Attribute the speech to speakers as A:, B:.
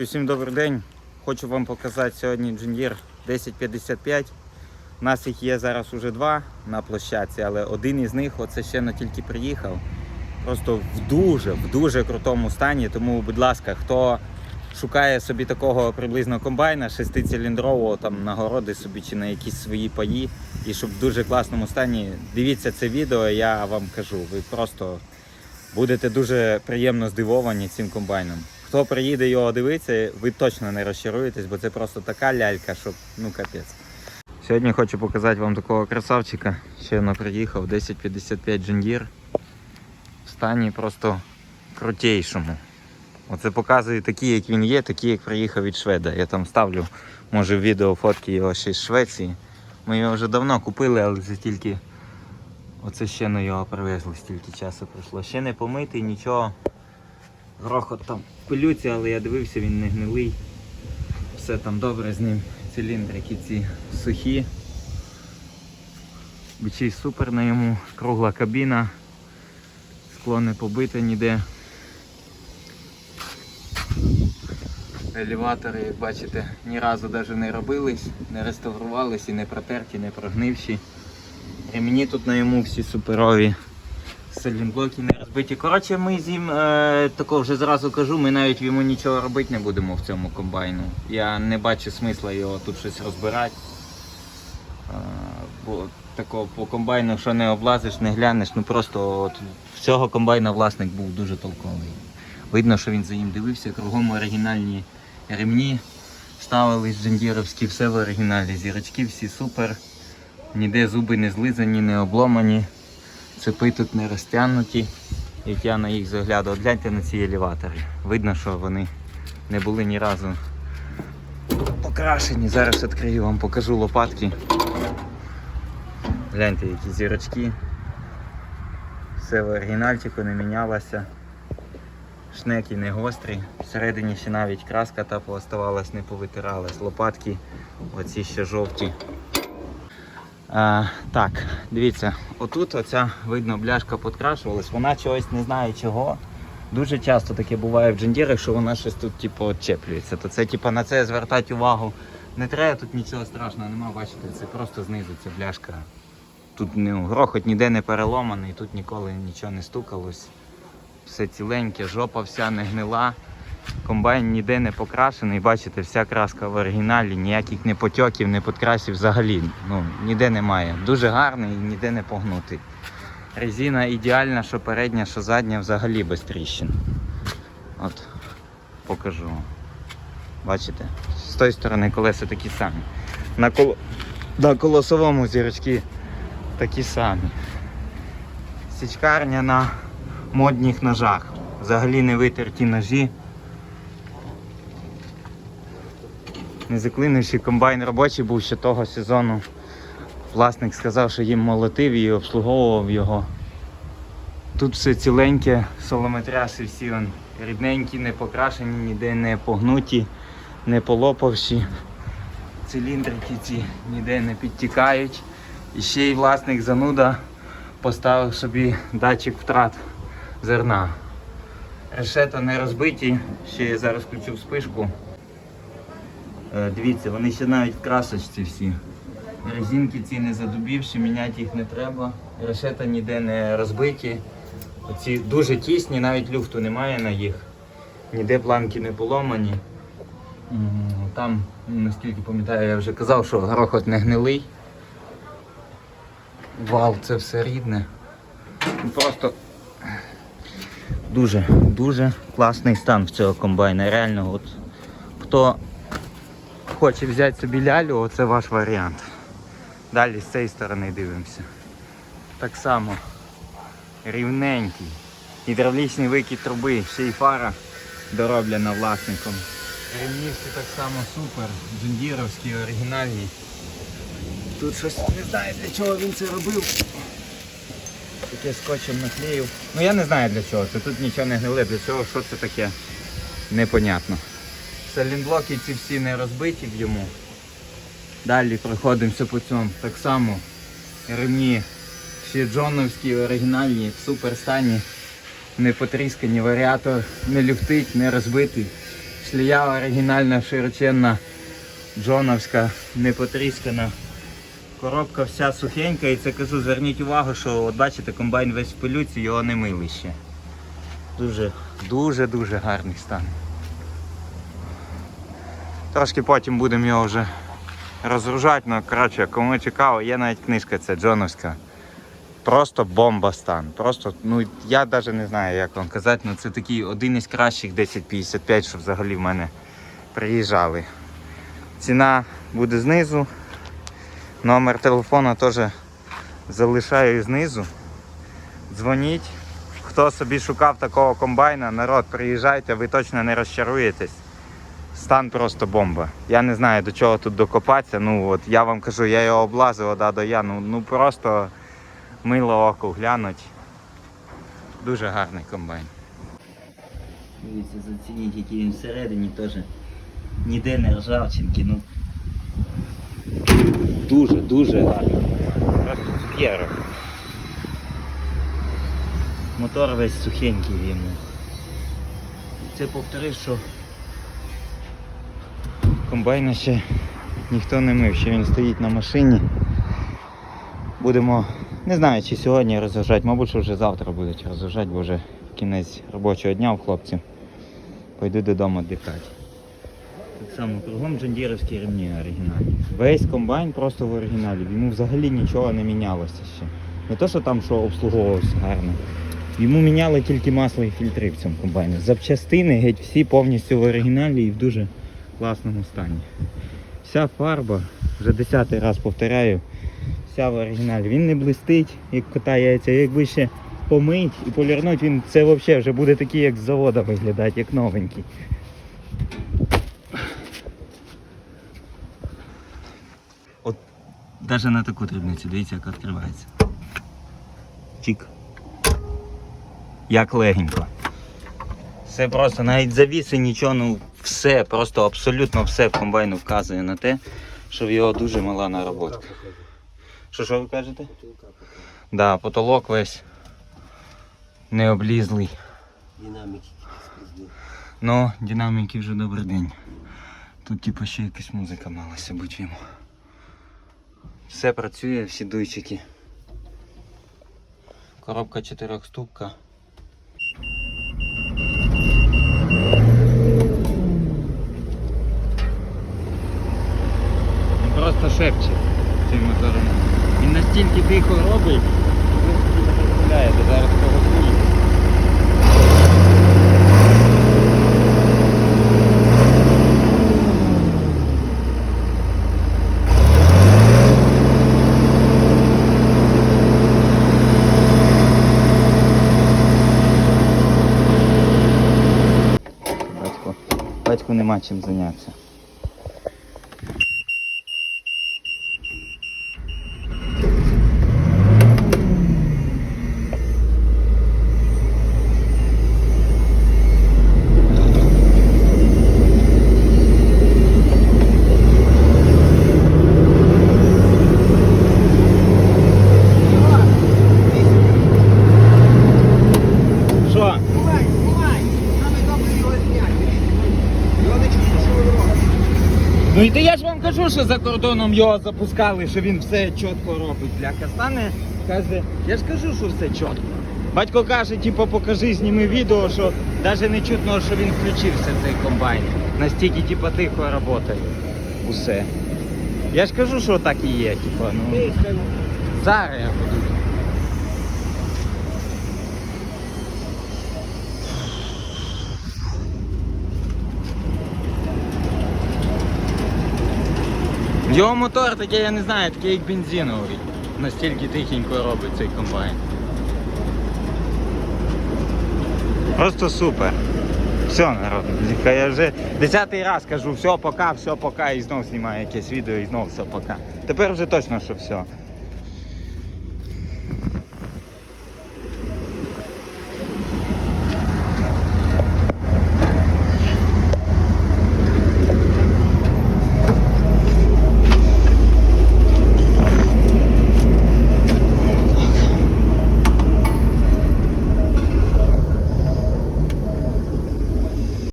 A: Всім добрий день. Хочу вам показати сьогодні Джуніор 1055. У нас їх є зараз уже два на площадці, але один із них оце ще не тільки приїхав. Просто в дуже, в дуже крутому стані. Тому, будь ласка, хто шукає собі такого приблизно комбайна, шестициліндрового там на городи собі чи на якісь свої паї, і щоб в дуже класному стані, дивіться це відео, я вам кажу. Ви просто будете дуже приємно здивовані цим комбайном. Хто приїде його дивитися, ви точно не розчаруєтесь, бо це просто така лялька, що ну капець. Сьогодні хочу показати вам такого красавчика. Щойно приїхав 1055 Джундір. В стані просто крутейшому. Оце показує такі, як він є, такі, як приїхав від Шведа. Я там ставлю, може, в відео фотки його ще з Швеції. Ми його вже давно купили, але це тільки Оце ще на його привезли, стільки часу пройшло. Ще не помитий, нічого. Грохот там пилються, але я дивився, він не гнилий. Все там добре з ним. Циліндрики ці сухі. Бичий супер на йому, кругла кабіна. Скло не побите ніде. Елеватори, як бачите, ні разу навіть не робились, не реставрувались і не протерті, не прогнивші. Ремені тут на йому всі суперові. Селінблоки не розбиті. Коротше, ми з ним е, тако вже зразу кажу, ми навіть йому нічого робити не будемо в цьому комбайну. Я не бачу смисла його тут щось розбирати. Е, бо такого по комбайну, що не облазиш, не глянеш, ну просто от, в цього комбайна власник був дуже толковий. Видно, що він за ним дивився, кругом оригінальні ремні. Ставились джендіровські, все в оригіналі. Зірочки всі супер. Ніде зуби не злизані, не обломані. Цепи тут не розтягнуті. Як я на їх заглядав, гляньте на ці елеватори. Видно, що вони не були ні разу покрашені. Зараз відкрию вам покажу лопатки. Гляньте, які зірочки. Все в оригінальчику не мінялося. Шнеки не гострі. Всередині ще навіть краска та пооставалась, не повитиралась. Лопатки оці ще жовті. А, так, дивіться, отут оця видно бляшка підкрашувалась, вона чогось не знаю чого. Дуже часто таке буває в джендірах, що вона щось тут типу, відчеплюється. То це типу, на це звертати увагу не треба, тут нічого страшного немає, бачите, це просто знизу ця бляшка. Тут ну, грохот ніде не переломаний, тут ніколи нічого не стукалось. Все ціленьке, жопа вся не гнила. Комбайн ніде не покрашений, бачите, вся краска в оригіналі, ніяких не потьоків, не підкрасів взагалі. Ну, ніде немає. Дуже гарний і ніде не погнутий. Резина ідеальна, що передня, що задня, взагалі без тріщин. От, покажу. Бачите? З тої сторони колеса такі самі. На, кол... на колосовому зірочки такі самі. Січкарня на модних ножах. Взагалі не витерті ножі. Незаклинивший комбайн робочий був ще того сезону. Власник сказав, що їм молотив і обслуговував його. Тут все ціленьке, солометряси всі он, рідненькі, не покрашені, ніде не погнуті, не полопавші. Циліндрики ці ніде не підтікають. І ще й власник зануда поставив собі датчик втрат зерна. Решета не розбиті, ще я зараз включу вспишку. Е, Дивіться, вони ще навіть красочці всі. Резинки ці не задубівші, міняти їх не треба. Решета ніде не розбиті. Оці дуже тісні, навіть люфту немає на їх. Ніде планки не поломані. Там, наскільки пам'ятаю, я вже казав, що грохот не гнилий. Вал, це все рідне. Просто дуже, дуже класний стан в цього комбайна. Реально, от хто хоче взяти собі лялю, оце ваш варіант. Далі з цієї сторони дивимося. Так само рівненький. Гідравлічний викид труби, ще й фара дороблена власником. Ремнівці так само супер, джундіровські, оригінальні. Тут щось не знаю для чого він це робив. Таке скотчем наклеїв. Ну я не знаю для чого. Це тут нічого не гниле, для чого, що це таке, непонятно. Салінблоки ці всі не розбиті в йому. Далі проходимося по цьому. Так само ремні всі джоновські, оригінальні, в супер стані. Не потріскані, варіатор не люфтить, не розбитий. шлія оригінальна, широченна, джоновська, не потріскана. Коробка вся сухенька і це кажу, зверніть увагу, що от бачите, комбайн весь в пилюці, його не мили ще. Дуже, дуже, дуже гарний стан. Трошки потім будемо його вже розгружати, ну коротше, кому цікаво, є навіть книжка ця Джоновська. Просто бомба стан. Просто, ну я навіть не знаю, як вам казати, ну це такий один із кращих 1055, що взагалі в мене приїжджали. Ціна буде знизу. Номер телефона теж залишаю знизу. Дзвоніть. Хто собі шукав такого комбайна, народ, приїжджайте, ви точно не розчаруєтесь. Стан просто бомба. Я не знаю до чого тут докопатися. Ну от я вам кажу, я його облазив ода до я. Ну, ну просто мило оку глянуть. Дуже гарний комбайн. Дивіться, зацініть, який він всередині теж ніде не ржавчинки. Ну дуже, дуже гарно. Просто цукерок. Мотор весь сухенький йому. Це повторив, що комбайна ще ніхто не мив, ще він стоїть на машині. Будемо, не знаю, чи сьогодні розважати, мабуть, що вже завтра будуть розважати, бо вже кінець робочого дня у хлопців. Пойду додому віддихати. Так само кругом джондіровські ремні оригінальні. Весь комбайн просто в оригіналі. Йому взагалі нічого не мінялося ще. Не то, що там що обслуговувався гарно. Йому міняли тільки масло і фільтри в цьому комбайні. Запчастини геть всі повністю в оригіналі і в дуже класному стані. Вся фарба, вже десятий раз повторяю, вся в оригіналі. Він не блистить, як кота яйця. Якби ще помить і полірнуть, він це взагалі вже буде такий, як з завода виглядати, як новенький. От навіть на таку дрібницю, дивіться, як відкривається. Чик. Як легенько. Все просто, навіть завіси нічого, ну все, просто абсолютно все в комбайну вказує на те, що в його дуже мала наработка. Що що ви кажете? Да, потолок весь не облізлий.
B: Динамики спизди.
A: Ну, динаміки вже добрий день. Тут типу ще якась музика малася бути йому. Все працює, всі дуйчики. Коробка чотирьохступка. Просто шепче цим мотором. Він настільки тихо робить, що ви собі не представляєте, зараз. Батько, батьку нема чим зайнятися. Що?
B: Бувай, бувай! Саме добре його зняти. Його не чути, що ви робите.
A: Ну і ти я ж вам кажу, що за кордоном його запускали, що він все чітко робить. Бляха стане, каже, я ж кажу, що все чітко. Батько каже, типу, покажи, зніми відео, що навіть не чутно, що він включився цей комбайн. Настільки типу, тихо працює. Усе. Я ж кажу, що так і є, типу, ну. Зараз я буду. Його мотор такий, я не знаю, такий як бензиновий. Настільки тихенько робить цей комбайн. Просто супер. Все, народ, я вже десятий раз кажу, все пока, все пока, і знов знімаю якесь відео, і знов все пока. Тепер вже точно, що все.